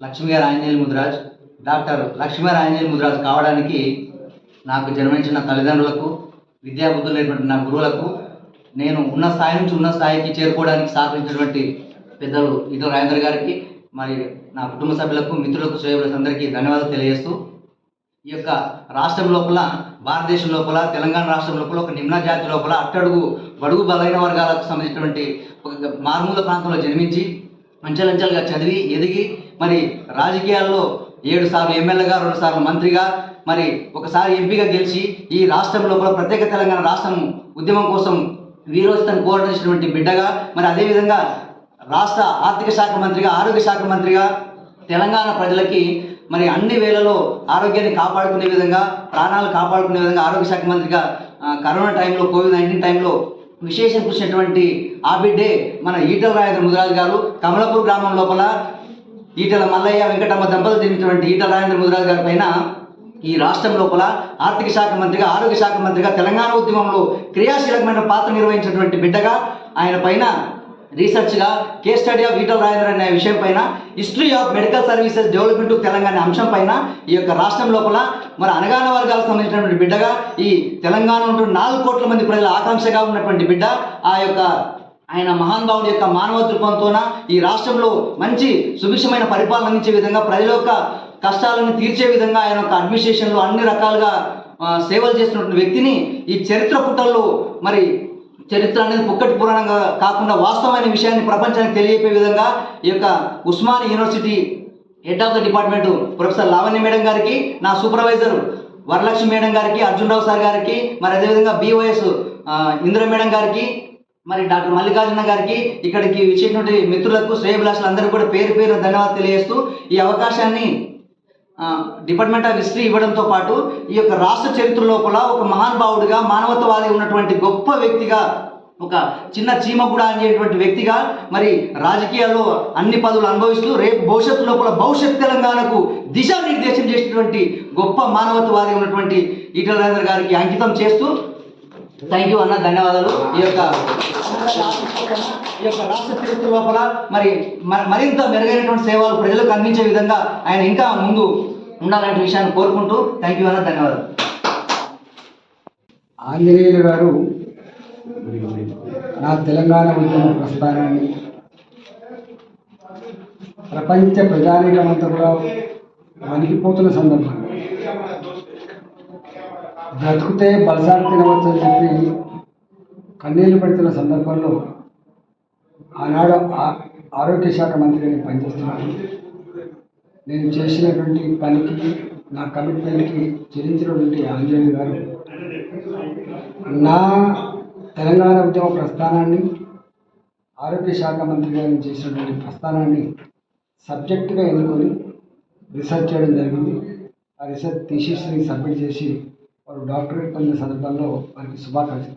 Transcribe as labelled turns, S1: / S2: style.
S1: లక్ష్మీగారు Anjaneyulu Mudiraj. Doctor లక్ష్మీగారు ఆంజనేయులు ముదిరాజ్ కావడానికి నాకు జన్మించిన తల్లిదండ్రులకు విద్యాబుద్ధులు లేనటువంటి నా గురువులకు నేను ఉన్న స్థాయి నుంచి ఉన్న స్థాయికి చేరుకోవడానికి సహకరించినటువంటి పెద్దలు ఇటు రాజేంద్ర గారికి మరి నా కుటుంబ సభ్యులకు మిత్రులకు సేవలకు అందరికీ ధన్యవాదాలు తెలియజేస్తూ ఈ యొక్క రాష్ట్రం లోపల భారతదేశం లోపల తెలంగాణ రాష్ట్రం లోపల ఒక నిమ్న జాతి లోపల అట్టడుగు బడుగు బలైన వర్గాలకు సంబంధించినటువంటి ఒక మారుమూల ప్రాంతంలో జన్మించి అంచెలంచెలుగా చదివి ఎదిగి మరి రాజకీయాల్లో ఏడు సార్లు ఎమ్మెల్యేగా రెండు సార్లు మంత్రిగా మరి ఒకసారి ఎంపీగా గెలిచి ఈ రాష్ట్రంలో కూడా ప్రత్యేక తెలంగాణ రాష్ట్రం ఉద్యమం కోసం వీరోచితం కోరటించినటువంటి బిడ్డగా మరి అదేవిధంగా రాష్ట్ర ఆర్థిక శాఖ మంత్రిగా ఆరోగ్య శాఖ మంత్రిగా తెలంగాణ ప్రజలకి మరి అన్ని వేళలో ఆరోగ్యాన్ని కాపాడుకునే విధంగా ప్రాణాలు కాపాడుకునే విధంగా ఆరోగ్య శాఖ మంత్రిగా కరోనా టైంలో కోవిడ్ నైన్టీన్ టైంలో విశేషం కృషినటువంటి ఆ బిడ్డే మన ఈటల రాజేంద్ర ముదిరాజు గారు. కమలాపూర్ గ్రామం లోపల ఈటల మల్లయ్య వెంకటమ్మ దంపతులు చెందినటువంటి ఈటల రాజేంద్ర ముదిరాజు గారి పైన ఈ రాష్ట్రం లోపల ఆర్థిక శాఖ మంత్రిగా ఆరోగ్య శాఖ మంత్రిగా తెలంగాణ ఉద్యమంలో క్రియాశీలకమైన పాత్ర నిర్వహించినటువంటి బిడ్డగా ఆయన పైన రీసెర్చ్గా case study of Etela Rajendra అనే విషయం పైన history of medical services development Telangana అంశం పైన ఈ యొక్క రాష్ట్రం లోపల మరి అనగాన వర్గాలకు సంబంధించినటువంటి బిడ్డగా ఈ తెలంగాణ ఉంటున్న నాలుగు కోట్ల మంది ప్రజల ఆకాంక్షగా ఉన్నటువంటి బిడ్డ ఆ యొక్క ఆయన మహానుభావుడి యొక్క మానవ దృక్పథంతోన ఈ రాష్ట్రంలో మంచి సుభిక్షమైన పరిపాలన అందించే విధంగా ప్రజల యొక్క కష్టాలను తీర్చే విధంగా ఆయన యొక్క అడ్మినిస్ట్రేషన్లో అన్ని రకాలుగా సేవలు చేస్తున్నటువంటి వ్యక్తిని ఈ చరిత్ర పుటల్లో మరి చరిత్ర అనేది పుక్కటి పురాణంగా కాకుండా వాస్తవమైన విషయాన్ని ప్రపంచానికి తెలియపే విధంగా ఈ యొక్క Osman university head of the department professor Lavanya madam గారికి నా సూపర్వైజర్ వరలక్ష్మి మేడం గారికి అర్జున్రావు సార్ గారికి మరి అదేవిధంగా బీఓఎస్ ఇంద్ర మేడం గారికి మరి డాక్టర్ మల్లికార్జున గారికి ఇక్కడికి వచ్చేటువంటి మిత్రులకు శ్రేయభిలాషులందరూ కూడా పేరు పేరు ధన్యవాదాలు తెలియజేస్తూ ఈ అవకాశాన్ని డిపార్ట్మెంట్ ఆఫ్ హిస్టరీ ఇవ్వడంతో పాటు ఈ యొక్క రాష్ట్ర చరిత్ర లోపల ఒక మహానుభావుడిగా మానవత్వవాది ఉన్నటువంటి గొప్ప వ్యక్తిగా ఒక చిన్న చీమ కూడా అనేటువంటి వ్యక్తిగా మరి రాజకీయాల్లో అన్ని పదవులు అనుభవిస్తూ రేపు భవిష్యత్తు లోపల భవిష్యత్ తెలంగాణకు దిశానిర్దేశం చేసినటువంటి గొప్ప మానవత్వవాది ఉన్నటువంటి ఈటల రాజేంద్ర గారికి అంకితం చేస్తూ థ్యాంక్ యూ అన్న ధన్యవాదాలు. ఈ యొక్క ఈ యొక్క రాష్ట్ర చరిత్ర లోపల మరి మరింత మెరుగైనటువంటి సేవలు ప్రజలకు అందించే విధంగా ఆయన ఇంకా ముందు ఉండాలంటే విషయాన్ని కోరుకుంటూ థ్యాంక్ యూ అన్న ధన్యవాదాలు.
S2: ఆంజనేయులు గారు నా తెలంగాణ ఉద్యమ ప్రస్థానాన్ని ప్రపంచ ప్రజానీకమంతా కూడా వణికిపోతున్న సందర్భం బ్రతుకుతే బలసారి తినవచ్చు అని చెప్పి కన్నీళ్ళు పెడుతున్న సందర్భంలో ఆనాడు ఆ- ఆరోగ్య శాఖ మంత్రిగా పనిచేస్తున్నాను. నేను చేసినటువంటి పనికి నా కమిట్మెంట్కి చెల్లించినటువంటి ఆంజనేయులు గారు నా తెలంగాణ ఉద్యమ ప్రస్థానాన్ని ఆరోగ్య శాఖ మంత్రిగా నేను చేసినటువంటి ప్రస్థానాన్ని సబ్జెక్టుగా ఎన్నుకొని రీసెర్చ్ చేయడం జరిగింది. ఆ రీసెర్చ్ థీసిస్ని సబ్మిట్ చేసి వారు డాక్టరేట్ పొందిన సందర్భంలో వారికి శుభాకాంక్షలు